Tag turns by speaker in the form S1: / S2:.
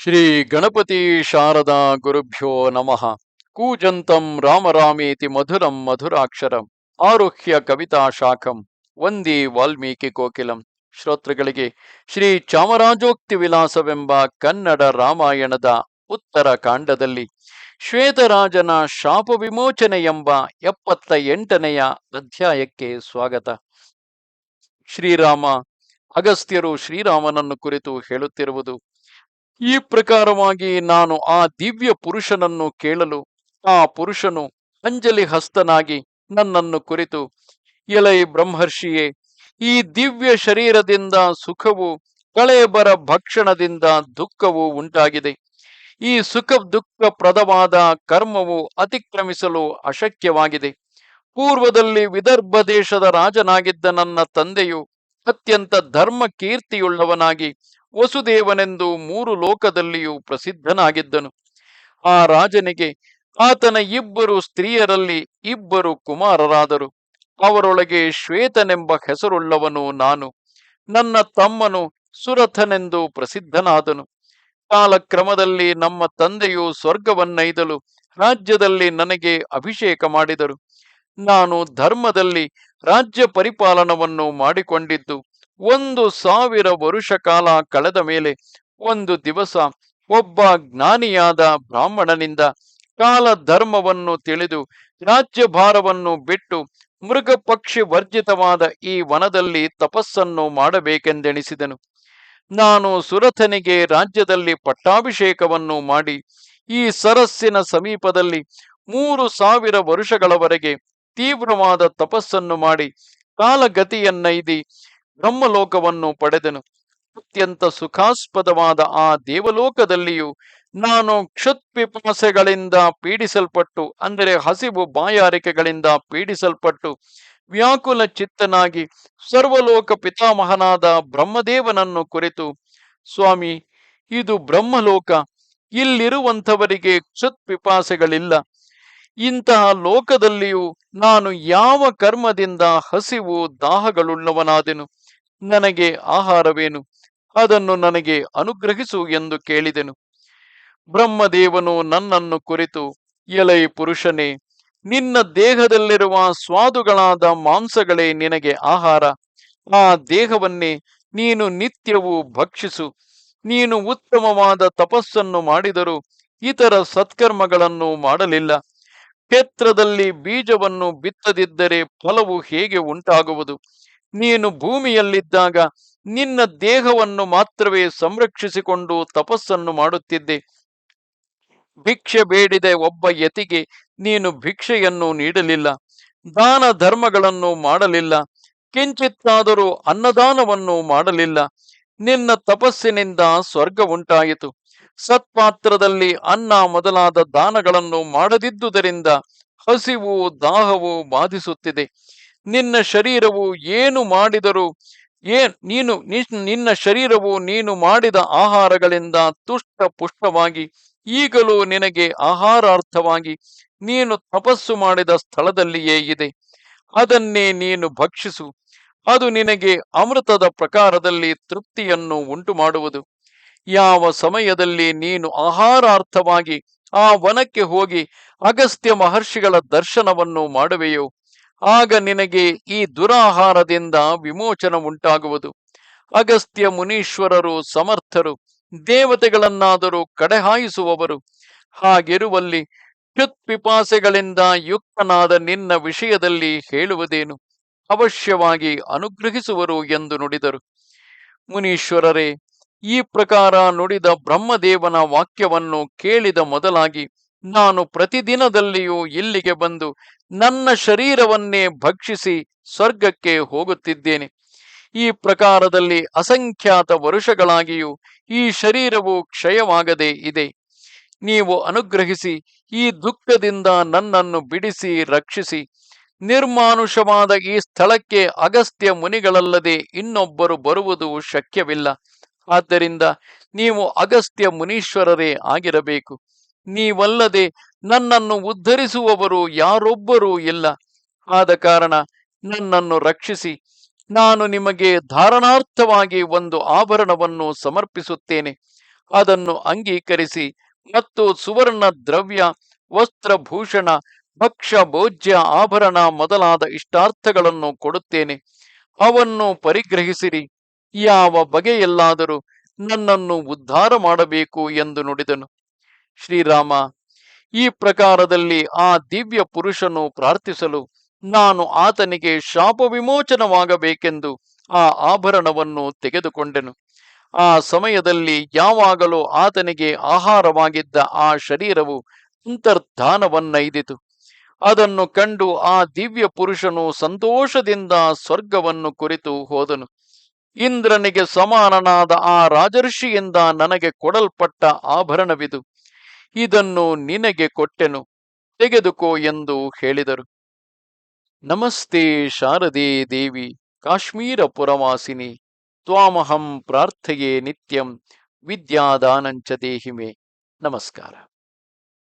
S1: ಶ್ರೀ ಗಣಪತಿ ಶಾರದಾ ಗುರುಭ್ಯೋ ನಮಃ. ಕೂಜಂತಂ ರಾಮರಾಮೇತಿ ಮಧುರಂ ಮಧುರಾಕ್ಷರಂ. ಆರುಹ್ಯ ಕವಿತಾ ಶಾಖಂ. ವಂದಿ ವಾಲ್ಮೀಕಿ ಕೋಕಿಲಂ. ಶ್ರೋತೃಗಳಿಗೆ ಶ್ರೀ ಚಾಮರಾಜೋಕ್ತಿ ವಿಲಾಸವೆಂಬ ಕನ್ನಡ ರಾಮಾಯಣದ ಉತ್ತರ ಕಾಂಡದಲ್ಲಿ ಶ್ವೇತರಾಜನ ಶಾಪ ವಿಮೋಚನೆ ಎಂಬ ಎಪ್ಪತ್ತ ಎಂಟನೆಯ ಅಧ್ಯಾಯಕ್ಕೆ ಸ್ವಾಗತ. ಶ್ರೀರಾಮ, ಅಗಸ್ತ್ಯರು ಶ್ರೀರಾಮನನ್ನು ಕುರಿತು ಹೇಳುತ್ತಿರುವುದು ಈ ಪ್ರಕಾರವಾಗಿ ನಾನು ಆ ದಿವ್ಯ ಪುರುಷನನ್ನು ಕೇಳಲು, ಆ ಪುರುಷನು ಅಂಜಲಿ ಹಸ್ತನಾಗಿ ನನ್ನನ್ನು ಕುರಿತು, ಎಲೈ ಬ್ರಹ್ಮರ್ಷಿಯೇ, ಈ ದಿವ್ಯ ಶರೀರದಿಂದ ಸುಖವು, ಕಳೆಬರ ಭಕ್ಷಣದಿಂದ ದುಃಖವು ಉಂಟಾಗಿದೆ. ಈ ಸುಖ ದುಃಖ ಪ್ರದವಾದ ಕರ್ಮವು ಅತಿಕ್ರಮಿಸಲು ಅಶಕ್ಯವಾಗಿದೆ. ಪೂರ್ವದಲ್ಲಿ ವಿದರ್ಭ ದೇಶದ ರಾಜನಾಗಿದ್ದ ನನ್ನ ತಂದೆಯು ಅತ್ಯಂತ ಧರ್ಮ ಕೀರ್ತಿಯುಳ್ಳವನಾಗಿ ವಸುದೇವನೆಂದು ಮೂರು ಲೋಕದಲ್ಲಿಯೂ ಪ್ರಸಿದ್ಧನಾಗಿದ್ದನು. ಆ ರಾಜನಿಗೆ ಆತನ ಇಬ್ಬರು ಸ್ತ್ರೀಯರಲ್ಲಿ ಇಬ್ಬರು ಕುಮಾರರಾದರು. ಅವರೊಳಗೆ ಶ್ವೇತನೆಂಬ ಹೆಸರುಳ್ಳವನು ನಾನು. ನನ್ನ ತಮ್ಮನು ಸುರಥನೆಂದು ಪ್ರಸಿದ್ಧನಾದನು. ಕಾಲಕ್ರಮದಲ್ಲಿ ನಮ್ಮ ತಂದೆಯು ಸ್ವರ್ಗವನ್ನೈದಲು ರಾಜ್ಯದಲ್ಲಿ ನನಗೆ ಅಭಿಷೇಕ ಮಾಡಿದರು. ನಾನು ಧರ್ಮದಲ್ಲಿ ರಾಜ್ಯ ಪರಿಪಾಲನವನ್ನು ಮಾಡಿಕೊಂಡಿದ್ದು. ಒಂದು ಸಾವಿರ ವರುಷ ಕಾಲ ಕಳೆದ ಮೇಲೆ ಒಂದು ದಿವಸ ಒಬ್ಬ ಜ್ಞಾನಿಯಾದ ಬ್ರಾಹ್ಮಣನಿಂದ ಕಾಲ ಧರ್ಮವನ್ನು ತಿಳಿದು ರಾಜ್ಯಭಾರವನ್ನು ಬಿಟ್ಟು ಮೃಗ ಪಕ್ಷಿ ವರ್ಜಿತವಾದ ಈ ವನದಲ್ಲಿ ತಪಸ್ಸನ್ನು ಮಾಡಬೇಕೆಂದೆಣಿಸಿದನು. ನಾನು ಸುರಥನಿಗೆ ರಾಜ್ಯದಲ್ಲಿ ಪಟ್ಟಾಭಿಷೇಕವನ್ನು ಮಾಡಿ ಈ ಸರಸ್ಸಿನ ಸಮೀಪದಲ್ಲಿ ಮೂರು ಸಾವಿರ ವರುಷಗಳವರೆಗೆ ತೀವ್ರವಾದ ತಪಸ್ಸನ್ನು ಮಾಡಿ ಕಾಲಗತಿಯನ್ನೈದಿ ಬ್ರಹ್ಮಲೋಕವನ್ನು ಪಡೆದನು. ಅತ್ಯಂತ ಸುಖಾಸ್ಪದವಾದ ಆ ದೇವಲೋಕದಲ್ಲಿಯೂ ನಾನು ಕ್ಷುತ್ಪಿಪಾಸೆಗಳಿಂದ ಪೀಡಿಸಲ್ಪಟ್ಟು, ಅಂದರೆ ಹಸಿವು ಬಾಯಾರಿಕೆಗಳಿಂದ ಪೀಡಿಸಲ್ಪಟ್ಟು, ವ್ಯಾಕುಲ ಚಿತ್ತನಾಗಿ ಸರ್ವಲೋಕ ಪಿತಾಮಹನಾದ ಬ್ರಹ್ಮದೇವನನ್ನು ಕುರಿತು, ಸ್ವಾಮಿ, ಇದು ಬ್ರಹ್ಮಲೋಕ, ಇಲ್ಲಿರುವಂಥವರಿಗೆ ಕ್ಷುತ್ಪಿಪಾಸೆಗಳಿಲ್ಲ. ಇಂತಹ ಲೋಕದಲ್ಲಿಯೂ ನಾನು ಯಾವ ಕರ್ಮದಿಂದ ಹಸಿವು ದಾಹಗಳುಳ್ಳವನಾದೆನು. ನನಗೆ ಆಹಾರವೇನು? ಅದನ್ನು ನನಗೆ ಅನುಗ್ರಹಿಸು ಎಂದು ಕೇಳಿದೆನು. ಬ್ರಹ್ಮದೇವನು ನನ್ನನ್ನು ಕುರಿತು, ಎಲೈ ಪುರುಷನೇ, ನಿನ್ನ ದೇಹದಲ್ಲಿರುವ ಸ್ವಾದುಗಳಾದ ಮಾಂಸಗಳೇ ನಿನಗೆ ಆಹಾರ. ಆ ದೇಹವನ್ನೇ ನೀನು ನಿತ್ಯವೂ ಭಕ್ಷಿಸು. ನೀನು ಉತ್ತಮವಾದ ತಪಸ್ಸನ್ನು ಮಾಡಿದರೂ ಇತರ ಸತ್ಕರ್ಮಗಳನ್ನು ಮಾಡಲಿಲ್ಲ. ಕ್ಷೇತ್ರದಲ್ಲಿ ಬೀಜವನ್ನು ಬಿತ್ತದಿದ್ದರೆ ಫಲವು ಹೇಗೆ ಉಂಟಾಗುವುದು? ನೀನು ಭೂಮಿಯಲ್ಲಿದ್ದಾಗ ನಿನ್ನ ದೇಹವನ್ನು ಮಾತ್ರವೇ ಸಂರಕ್ಷಿಸಿಕೊಂಡು ತಪಸ್ಸನ್ನು ಮಾಡುತ್ತಿದ್ದೆ. ಭಿಕ್ಷೆ ಬೇಡಿದೆ ಒಬ್ಬ ಯತಿಗೆ, ನೀನು ಭಿಕ್ಷೆಯನ್ನು ನೀಡಲಿಲ್ಲ ದಾನ ಧರ್ಮಗಳನ್ನು ಮಾಡಲಿಲ್ಲ, ಕಿಂಚಿತ್ತಾದರೂ ಅನ್ನದಾನವನ್ನು ಮಾಡಲಿಲ್ಲ. ನಿನ್ನ ತಪಸ್ಸಿನಿಂದ ಸ್ವರ್ಗ ಉಂಟಾಯಿತು. ಸತ್ಪಾತ್ರದಲ್ಲಿ ಅನ್ನ ಮೊದಲಾದ ದಾನಗಳನ್ನು ಮಾಡದಿದ್ದುದರಿಂದ ಹಸಿವು, ದಾಹವು ಬಾಧಿಸುತ್ತಿದೆ. ನಿನ್ನ ಶರೀರವು ಏನು ಮಾಡಿದರೂ ಏ ನೀನು ನಿನ್ನ ಶರೀರವು ನೀನು ಮಾಡಿದ ಆಹಾರಗಳಿಂದ ತುಷ್ಟ ಪುಷ್ಟವಾಗಿ, ಈಗಲೂ ನಿನಗೆ ಆಹಾರಾರ್ಥವಾಗಿ ನೀನು ತಪಸ್ಸು ಮಾಡಿದ ಸ್ಥಳದಲ್ಲಿಯೇ ಇದೆ. ಅದನ್ನೇ ನೀನು ಭಕ್ಷಿಸು. ಅದು ನಿನಗೆ ಅಮೃತದ ಪ್ರಕಾರದಲ್ಲಿ ತೃಪ್ತಿಯನ್ನು ಉಂಟು ಮಾಡುವುದು ಯಾವ ಸಮಯದಲ್ಲಿ ನೀನು ಆಹಾರಾರ್ಥವಾಗಿ ಆ ವನಕ್ಕೆ ಹೋಗಿ ಅಗಸ್ತ್ಯ ಮಹರ್ಷಿಗಳ ದರ್ಶನವನ್ನು ಮಾಡುವೆಯೋ ಆಗ ನಿನಗೆ ಈ ದುರಾಹಾರದಿಂದ ವಿಮೋಚನ ಉಂಟಾಗುವುದು. ಅಗಸ್ತ್ಯ ಮುನೀಶ್ವರರು ಸಮರ್ಥರು, ದೇವತೆಗಳನ್ನಾದರೂ ಕಡೆಹಾಯಿಸುವವರು. ಹಾಗಿರುವಲ್ಲಿ ಕ್ಷುತ್ಪಿಪಾಸೆಗಳಿಂದ ಯುಕ್ತನಾದ ನಿನ್ನ ವಿಷಯದಲ್ಲಿ ಹೇಳುವುದೇನು? ಅವಶ್ಯವಾಗಿ ಅನುಗ್ರಹಿಸುವರು ಎಂದು ನುಡಿದರು. ಮುನೀಶ್ವರರೇ, ಈ ಪ್ರಕಾರ ನುಡಿದ ಬ್ರಹ್ಮದೇವನ ವಾಕ್ಯವನ್ನು ಕೇಳಿದ ಮೊದಲಾಗಿ ನಾನು ಪ್ರತಿದಿನದಲ್ಲಿಯೂ ಇಲ್ಲಿಗೆ ಬಂದು ನನ್ನ ಶರೀರವನ್ನೇ ಭಕ್ಷಿಸಿ ಸ್ವರ್ಗಕ್ಕೆ ಹೋಗುತ್ತಿದ್ದೇನೆ. ಈ ಪ್ರಕಾರದಲ್ಲಿ ಅಸಂಖ್ಯಾತ ವರುಷಗಳಾಗಿಯೂ ಈ ಶರೀರವು ಕ್ಷಯವಾಗದೆ ಇದೆ. ನೀವು ಅನುಗ್ರಹಿಸಿ, ಈ ದುಃಖದಿಂದ ನನ್ನನ್ನು ಬಿಡಿಸಿ ರಕ್ಷಿಸಿ. ನಿರ್ಮಾನುಷವಾದ ಈ ಸ್ಥಳಕ್ಕೆ ಅಗಸ್ತ್ಯ ಮುನಿಗಳಲ್ಲದೆ ಇನ್ನೊಬ್ಬರು ಬರುವುದು ಶಕ್ಯವಿಲ್ಲ. ಆದ್ದರಿಂದ ನೀವು ಅಗಸ್ತ್ಯ ಮುನೀಶ್ವರರೇ ಆಗಿರಬೇಕು. ನೀವಲ್ಲದೆ ನನ್ನನ್ನು ಉದ್ಧರಿಸುವವರು ಯಾರೊಬ್ಬರೂ ಇಲ್ಲ. ಆದ ಕಾರಣ ನನ್ನನ್ನು ರಕ್ಷಿಸಿ, ನಾನು ನಿಮಗೆ ಧಾರಣಾರ್ಥವಾಗಿ ಒಂದು ಆಭರಣವನ್ನು ಸಮರ್ಪಿಸುತ್ತೇನೆ. ಅದನ್ನು ಅಂಗೀಕರಿಸಿ ಮತ್ತು ಸುವರ್ಣ ದ್ರವ್ಯ ವಸ್ತ್ರಭೂಷಣ ಭಕ್ಷ್ಯ, ಭೋಜ್ಯ, ಆಭರಣ ಮೊದಲಾದ ಇಷ್ಟಾರ್ಥಗಳನ್ನು ಕೊಡುತ್ತೇನೆ. ಅವನ್ನು ಪರಿಗ್ರಹಿಸಿರಿ. ಯಾವ ಬಗೆಯಲ್ಲಾದರೂ ನನ್ನನ್ನು ಉದ್ಧಾರ ಮಾಡಬೇಕು ಎಂದು ನುಡಿದನು. ಶ್ರೀರಾಮ, ಈ ಪ್ರಕಾರದಲ್ಲಿ ಆ ದಿವ್ಯ ಪುರುಷನು ಪ್ರಾರ್ಥಿಸಲು ನಾನು ಆತನಿಗೆ ಶಾಪ ವಿಮೋಚನವಾಗಬೇಕೆಂದು ಆ ಆಭರಣವನ್ನು ತೆಗೆದುಕೊಂಡೆನು. ಆ ಸಮಯದಲ್ಲಿ ಯಾವಾಗಲೂ ಆತನಿಗೆ ಆಹಾರವಾಗಿದ್ದ ಆ ಶರೀರವು ಅಂತರ್ಧಾನವನ್ನೈದಿತು. ಅದನ್ನು ಕಂಡು ಆ ದಿವ್ಯ ಪುರುಷನು ಸಂತೋಷದಿಂದ ಸ್ವರ್ಗವನ್ನು ಕುರಿತು ಹೋದನು. ಇಂದ್ರನಿಗೆ ಸಮಾನನಾದ ಆ ರಾಜರ್ಷಿಯಿಂದ ನನಗೆ ಕೊಡಲ್ಪಟ್ಟ ಆಭರಣವಿದು. ಇದನ್ನು ನಿನಗೆ ಕೊಟ್ಟೆನು, ತೆಗೆದುಕೋ ಎಂದು ಹೇಳಿದರು. ನಮಸ್ತೆ ಶಾರದೆ ದೇವಿ, ಕಾಶ್ಮೀರ ಪುರವಾಸಿನಿ, ತ್ವಾಮಹಂ ಪ್ರಾರ್ಥೆಯೇ ನಿತ್ಯಂ, ವಿದ್ಯಾದಾನಂಚ ದೇಹಿಮೆ. ನಮಸ್ಕಾರ.